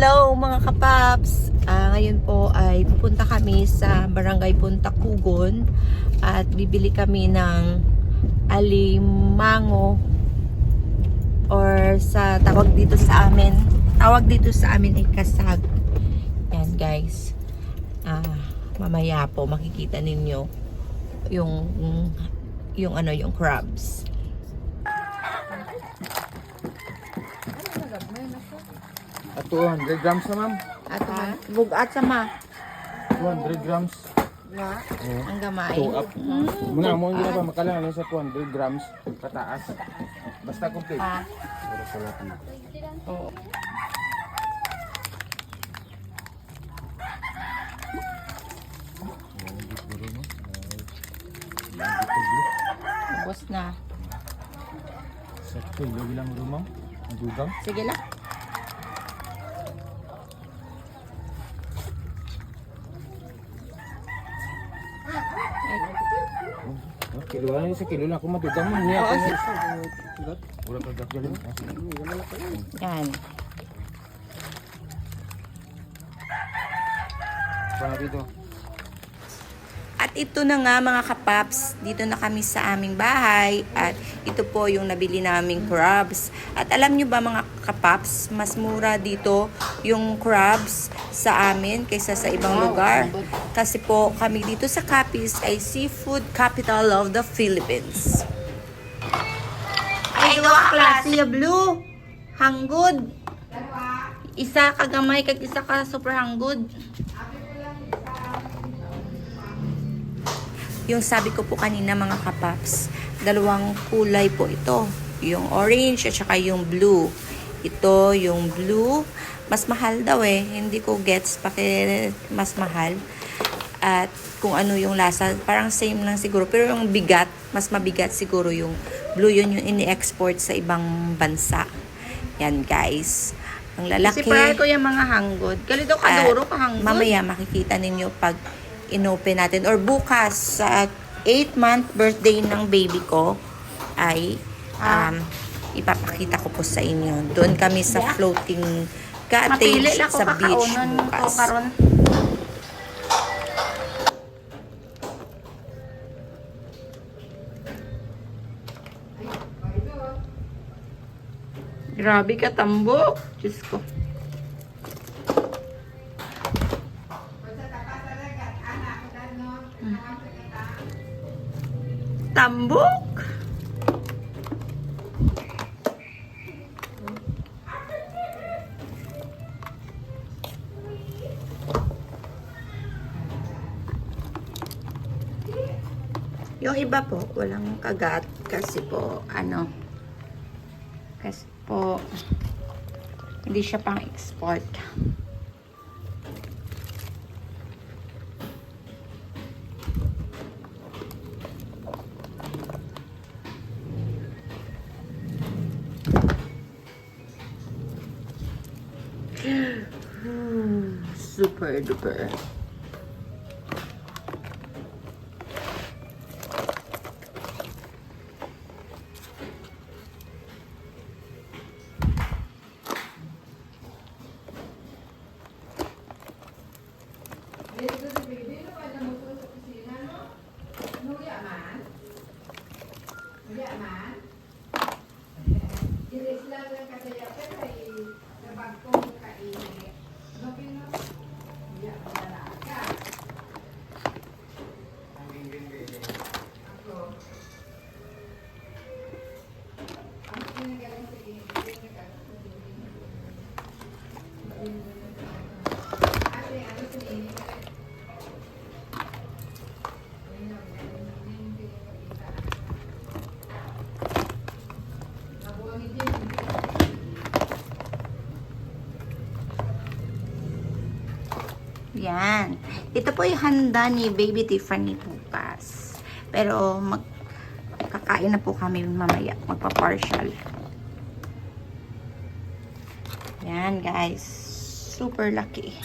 Hello mga kapaps! Ah, ngayon po ay pupunta kami sa Barangay Punta Kugon at bibili kami ng alimango or sa tawag dito sa amin tawag dito sa amin ay kasag. Yan guys. Ah, mamaya po makikita ninyo yung yung ano yung crabs At 200 grams na ma'am. at bugat sama 200 grams. nga Oo. ang gamay Two up. Muna mo na pa makalang sa 200 grams kataas. Basta complete. Ah, Pero sa lahat na. oo. Ubos na. Sakto, lagi lang ro ma'am. Ang Dugang. Sige lang. Kilo lang sa kilo lang ako madugang mo niya. Oo, ako. Wala ka gagaling. Yan. Para dito. At ito na nga mga kapaps, dito na kami sa aming bahay at ito po yung nabili naming crabs. At alam nyo ba mga kapaps, mas mura dito yung crabs sa amin kaysa sa ibang lugar. Kasi po kami dito sa Capiz ay seafood capital of the Philippines. Ay, dua klase ya blue. Hanggod. Isa kagamay kag isa ka super hanggod. Yung sabi ko po kanina mga kapaps, dalawang kulay po ito. Yung orange at saka yung blue. Ito, yung blue, mas mahal daw eh. Hindi ko gets bakit mas mahal. At kung ano yung lasa, parang same lang siguro. Pero yung bigat, mas mabigat siguro yung blue. Yun yung ini-export sa ibang bansa. Yan guys. Ang lalaki. Kasi prior ko yung mga hanggod. Galito kaduro ka hanggod. Mamaya makikita ninyo pag inopen natin or bukas sa 8 month birthday ng baby ko ay um, ipapakita ko po sa inyo. Doon kami sa floating cottage sa beach bukas. Grabe ka, tambok. Diyos ko. Tambok! Yung iba po, walang kagat kasi po, ano, kasi po, hindi siya pang export. Super duper. Yan. Ito po yung handa ni Baby Tiffany bukas. Pero mag kakain na po kami mamaya. Magpa-partial. Yan guys. Super lucky.